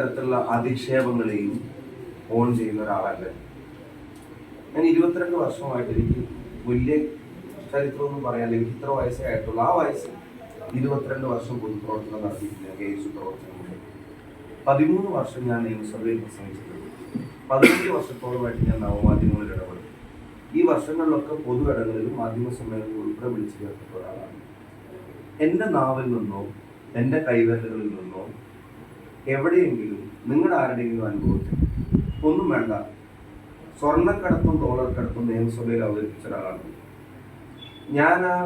തരത്തിലുള്ള അധിക്ഷേപങ്ങളെയും ഓൺ ചെയ്യുന്ന ഒരാളല്ല. ഞാൻ ഇരുപത്തിരണ്ട് വർഷമായിട്ട് എനിക്ക് വലിയ ചരിത്രമൊന്നും പറയാൻ എനിക്ക് ഇത്ര വയസ്സേ ആയിട്ടുള്ളൂ. ആ വയസ്സ് ഇരുപത്തിരണ്ട് വർഷം പൊതുപ്രവർത്തനം നടത്തിയിട്ടില്ല. കെ എസ് പതിമൂന്ന് വർഷം ഞാൻ നിയമസഭയിൽ പ്രസംഗിച്ചിട്ടുണ്ട്. പതിനഞ്ച് വർഷത്തോളമായിട്ട് ഞാൻ നവമാധ്യമങ്ങളിൽ ഇടപെടും. ഈ വർഷങ്ങളിലൊക്കെ പൊതു ഇടങ്ങളിലും മാധ്യമ സമ്മേളനം ഉൾപ്പെടെ വിളിച്ചു ചേർത്തിട്ടുള്ള ഒരാളാണ്. എന്റെ നാവിൽ നിന്നോ എന്റെ കൈവിരലുകളിൽ നിന്നോ എവിടെയെങ്കിലും നിങ്ങളുടെ ആരുടെയെങ്കിലും അനുഭവത്തിൽ ഒന്നും വേണ്ട. സ്വർണക്കടത്തും ഡോളർ കടത്തും നിയമസഭയിൽ അവതരിപ്പിച്ച ഒരാളാണ്. ഞാൻ ആ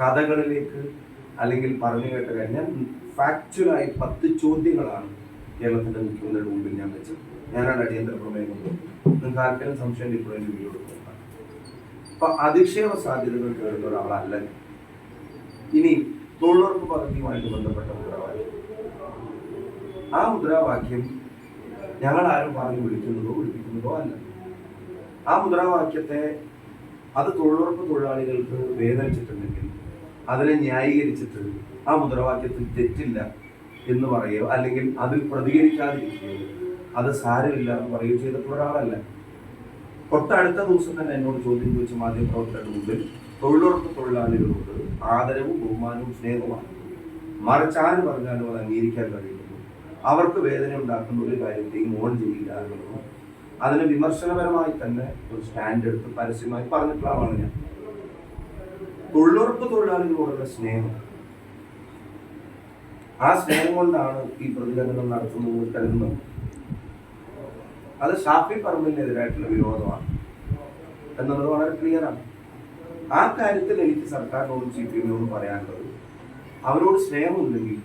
കഥകളിലേക്ക് അല്ലെങ്കിൽ പറഞ്ഞു കേട്ട കഴിഞ്ഞാൽ ഫാക്ച്വലായി പത്ത് ചോദ്യങ്ങളാണ് കേരളത്തിന്റെ മുഖ്യമന്ത്രിയുടെ മുമ്പിൽ ഞാൻ വെച്ചത്. ഞാനാണ് അടിയന്തര പ്രമേയം കൊണ്ട് നിങ്ങൾക്ക് ആർക്കെങ്കിലും സംശയം എന്റെ വീഡിയോ കൊടുക്കുന്നത് അപ്പൊ അധിക്ഷേപ സാധ്യതകൾ കേൾക്കുന്ന ഒരാളല്ല ഇനി തൊഴിലുറപ്പ് പദ്ധതിയുമായിട്ട് ബന്ധപ്പെട്ട മുദ്രാവാക്യം ആ മുദ്രാവാക്യം ഞങ്ങൾ ആരും പറഞ്ഞു വിളിക്കുന്നതോ വിളിപ്പിക്കുന്നതോ അല്ല. ആ മുദ്രാവാക്യത്തെ അത് തൊഴിലുറപ്പ് തൊഴിലാളികൾക്ക് വേദനിച്ചിട്ടുണ്ടെങ്കിൽ അതിനെ ന്യായീകരിച്ചിട്ട് ആ മുദ്രാവാക്യത്തിൽ തെറ്റില്ല എന്ന് പറയുകയോ അല്ലെങ്കിൽ അതിൽ പ്രതികരിക്കാതിരിക്കുകയോ അത് സാരമില്ല എന്ന് പറയുകയോ ചെയ്തിട്ടുള്ള ഒരാളല്ല. തൊട്ടടുത്ത ദിവസം തന്നെ എന്നോട് ചോദ്യം ചോദിച്ച മാധ്യമപ്രവർത്തകരുടെ മുമ്പിൽ തൊഴിലുറപ്പ് തൊഴിലാളികളോട് ആദരവും ബഹുമാനവും സ്നേഹവുമാണ്. മറിച്ചാരും പറഞ്ഞാലും അത് അംഗീകരിക്കാൻ കഴിയുന്നു അവർക്ക് വേദന ഉണ്ടാക്കുന്ന ഒരു കാര്യത്തെയും ഓൺ ചെയ്യില്ല എന്നുള്ളതും. അതിന് വിമർശനപരമായി തന്നെ ഒരു സ്റ്റാൻഡ് എടുത്ത് പരസ്യമായി പറഞ്ഞിട്ടുള്ള ഞാൻ. തൊഴിലുറപ്പ് തൊഴിലാളികളോടുള്ള സ്നേഹം. ആ സ്നേഹം കൊണ്ടാണ് ഈ പ്രതികരണം നടത്തുന്നത് കരുതുന്നത്. അത് ഷാഫി പറമ്പിനെതിരായിട്ടുള്ള വിരോധമാണ്. എന്നുള്ളത് വളരെ ക്ലിയറാണ് ആ കാര്യത്തിൽ എനിക്ക് സർക്കാരിനോടും സി പി എമ്മിനോടും പറയാനുള്ളത് അവരോട് സ്നേഹമുണ്ടെങ്കിൽ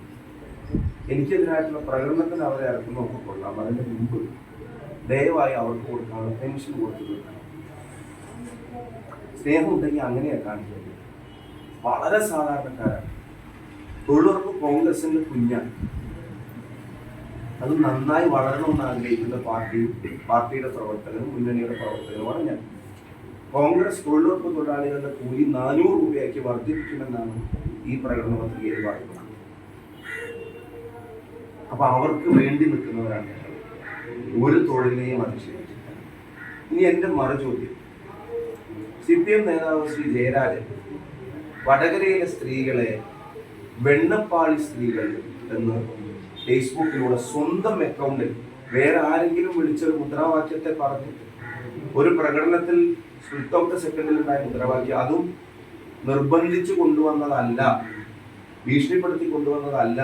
എനിക്കെതിരായിട്ടുള്ള പ്രകടനത്തിന് അവരെ ഇറക്കുന്നതൊക്കെ കൊള്ളാം. അതിന്റെ മുമ്പ് ദയവായി അവർക്ക് കൊടുക്കാനുള്ള പെൻഷൻ കൊടുത്തു തീർക്കണം സ്നേഹമുണ്ടെങ്കിൽ അങ്ങനെയാ കാണിക്കുന്നത് വളരെ സാധാരണക്കാരാണ്. തൊഴിലുറപ്പ് കോൺഗ്രസിന്റെ കുഞ്ഞാണ്. അത് നന്നായി വളരണമെന്ന് ആഗ്രഹിക്കുന്ന പാർട്ടി പാർട്ടിയുടെ പ്രവർത്തകരും മുന്നണിയുടെ പ്രവർത്തകരുമാണ് ഞാൻ. കോൺഗ്രസ് തൊഴിലുറപ്പ് തൊഴിലാളികളുടെ കൂലി നാനൂറ് രൂപയാക്കി വർദ്ധിപ്പിക്കുമെന്നാണ് ഈ പ്രകടന പത്രികയിൽ പറയുന്നത്. അപ്പൊ അവർക്ക് വേണ്ടി നിൽക്കുന്നവരാണ് ഞങ്ങൾ. ഒരു തൊഴിലിനെയും അധിക്ഷേപിച്ചില്ല ഇനി എന്റെ മറുചോദ്യം. സി പി എം നേതാവ് ശ്രീ ജയരാജൻ വടകരയിലെ സ്ത്രീകളെ വെണ്ണപ്പാളി സ്ത്രീകൾ എന്ന് ഫേസ്ബുക്കിലൂടെ സ്വന്തം അക്കൗണ്ടിൽ വേറെ ആരെങ്കിലും വിളിച്ചൊരു മുദ്രാവാക്യത്തെ പറഞ്ഞു ഒരു പ്രകടനത്തിൽ ദ സെക്കൻഡിൽ ഉണ്ടായ മുദ്രാവാക്യം അതും നിർബന്ധിച്ചു കൊണ്ടുവന്നതല്ല ഭീഷണിപ്പെടുത്തി കൊണ്ടുവന്നതല്ല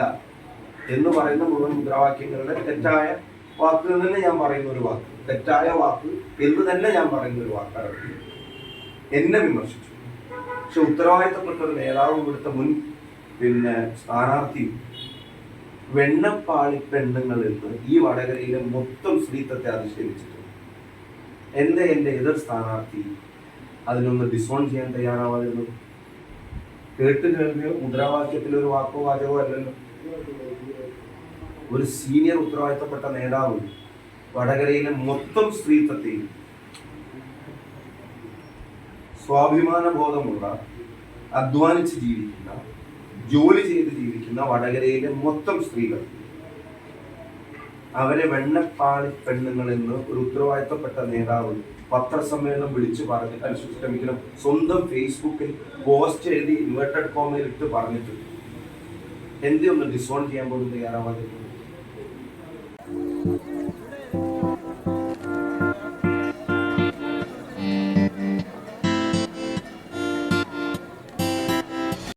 എന്ന് പറയുന്ന മുഴുവൻ മുദ്രാവാക്യങ്ങളുടെ തെറ്റായ വാക്ക് തന്നെ ഞാൻ പറയുന്ന ഒരു വാക്ക്. തെറ്റായ വാക്ക് എന്ന് തന്നെ ഞാൻ പറയുന്ന ഒരു വാക്കാണ് എന്നെ വിമർശിച്ചു. പക്ഷെ ഉത്തരവാദിത്തപ്പെട്ട ഒരു നേതാവ് ഇവിടുത്തെ മുൻ പിന്നെ സ്ഥാനാർത്ഥിയും വെണ്ണപ്പാളി പെണ്ണുങ്ങൾ എന്ന് ഈ വടകരയിലെ മൊത്തം സ്ത്രീത്വത്തെ അധിക്ഷേപിച്ചിട്ടുണ്ട് എന്റെ എന്റെ എതിർ സ്ഥാനാർത്ഥി അതിനൊന്ന് ഡിസോൺ ചെയ്യാൻ തയ്യാറാവാതിരുന്നു. കേട്ട് കേൾവിയോ മുദ്രാവാക്യത്തിലൊരു വാക്കോ വാചകോ അല്ലല്ലോ. ഒരു സീനിയർ ഉത്തരവാദിത്തപ്പെട്ട നേതാവ് വടകരയിലെ മൊത്തം സ്ത്രീത്വത്തെയും സ്വാഭിമാന ബോധമുള്ള അധ്വാനിച്ച് ജീവിക്കുന്ന ജോലി ചെയ്ത് ജീവിക്കുന്ന വടകരയിലെ മൊത്തം സ്ത്രീകൾ. അവരെ വെണ്ണപ്പാളി പെണ്ണുങ്ങൾ എന്ന് ഒരു ഉത്തരവാദിത്തപ്പെട്ട നേതാവ് പത്രസമ്മേളനം വിളിച്ചു പറഞ്ഞ് അനുശ്രമിക്കണം സ്വന്തം ഫേസ്ബുക്കിൽ പോസ്റ്റ് എഴുതി ഇൻവേർട്ടഡ് കോമയിൽ ഇട്ട് പറഞ്ഞിട്ടുണ്ട്. എന്തേ ഒന്ന് ഡിസോൺ ചെയ്യാൻ പോലും തയ്യാറാവാതിരുന്നത്